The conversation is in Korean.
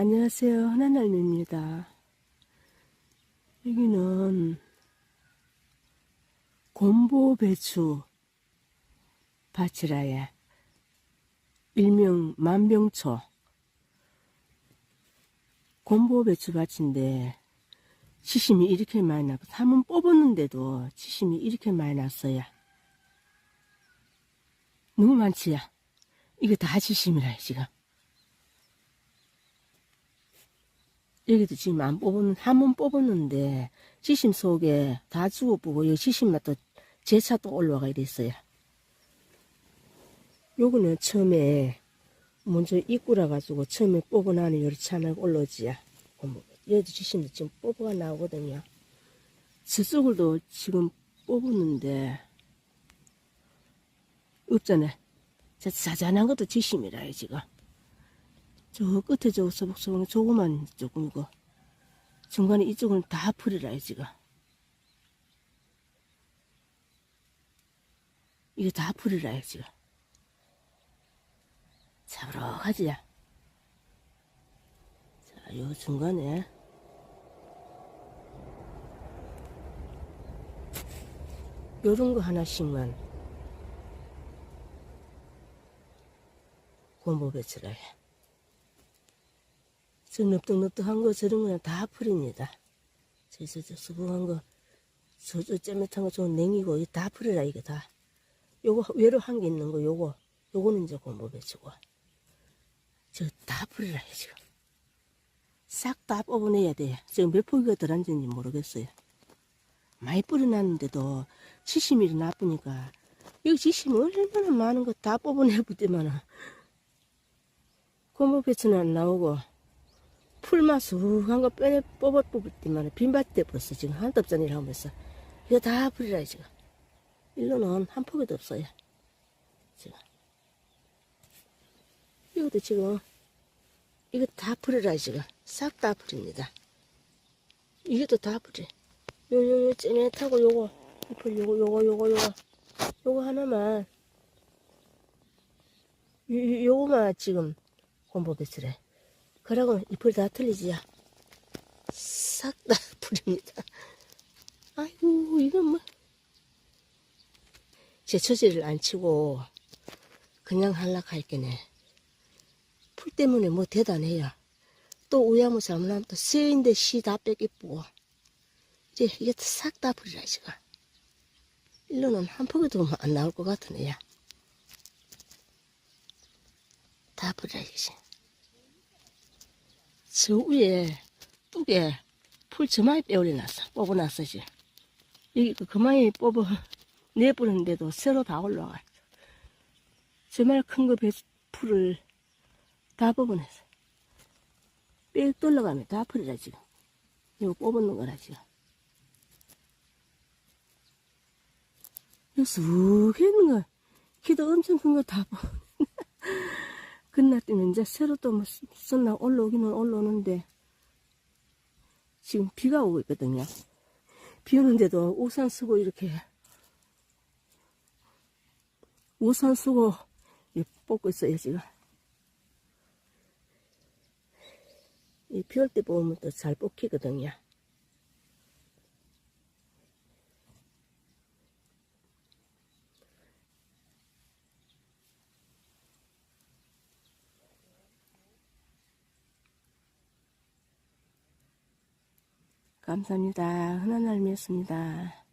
안녕하세요. 하나날입니다. 여기는 곰보배추 밭이라에 일명 만병초 곰보배추 밭인데 지심이 이렇게 많이 나고 한번 뽑았는데도 지심이 이렇게 많이 났어요. 너무 많지야. 이게 다 지심이라 지금. 여기도 지금 안 뽑은, 한 번 뽑았는데, 지심 속에 다 죽어보고, 여기 지심만 또, 제차 또 올라가 이랬어요. 요거는 처음에, 먼저 입구라 가지고, 처음에 뽑아나는 요리 차나 올라오지야. 여기도 지심도 지금 뽑아가 나오거든요. 저쪽을도 지금 뽑았는데, 없잖아. 저 자잔한 것도 지심이라, 지금. 저 끝에 저 서복서복 조그만 조금이고 중간에 이쪽은 다 풀이라 지금 이게 다 풀이라 지금 잡으러 가지야 자요 중간에. 요런 거 하나씩만. 공부배치라 해. 저 넙득넙득한 거 저런 거는 다 풀입니다. 저, 저, 저 수북한 거, 저, 저 쩌met한 거 저건 냉이고, 다 풀이라, 이거 다. 요거 외로 한 게 있는 거, 요거, 요거는 이제 공부배치고. 저 다 풀이라, 지금. 싹 다 뽑아내야 돼. 지금 몇 포기가 들어앉은지 모르겠어요. 많이 뿌려놨는데도 지심이 나쁘니까, 여기 지심이 얼마나 많은 거 다 뽑아내볼 때만은, 공부배치는 안 나오고, 풀만 수한 거 빼내 뽑아 뽑을 때만 빈밭 때 벌써 지금 한도 없잖아요 하면서 이거 다 풀이라 지금. 일로는 한 포기도 없어요. 지금. 이것도 지금 이거 다 풀이라 지금. 싹 다 풀입니다. 이것도 다 풀이 요요요 찌릿하고 요거 이풀 요거 요거 요거 요거. 요거 하나만. 요, 요, 요거만 지금 공부bes으래 그러고 잎을 다 틀리지야. 싹다 풀입니다. 아이고, 이건 뭐. 제 처지를 안 치고, 그냥 할락 할게네. 풀 때문에 뭐 대단해요. 또 우야무 잘못하면 또 세인데 씨 다 뺏기쁘고. 이제 이게 싹 다 풀이라, 지금. 일로는 한 포기도 안 나올 것 같으네요. 다 풀이라, 이제. 저 위에 뚝에 풀 저만이 빼올려놨어. 뽑아놨어, 이제. 여기 그 그만이 뽑아 내버렸는데도 새로 다 올라와. 저만 큰거 풀을 다 뽑아냈어. 빽 돌려가면 다 풀이라, 지금. 이거 뽑아놓은 거라, 지금. 쑥 있는 거, 키도 엄청 큰 거 다 뽑아. 끝났더니 이제 새로 또뭐 쏟나 올라오기는 올라오는데 지금 비가 오고 있거든요. 비 오는데도 우산 쓰고 이렇게 우산 쓰고 뽑고 있어요 지금. 비올때 보면 또 잘 뽑히거든요. 감사합니다. 흔한 날이었습니다.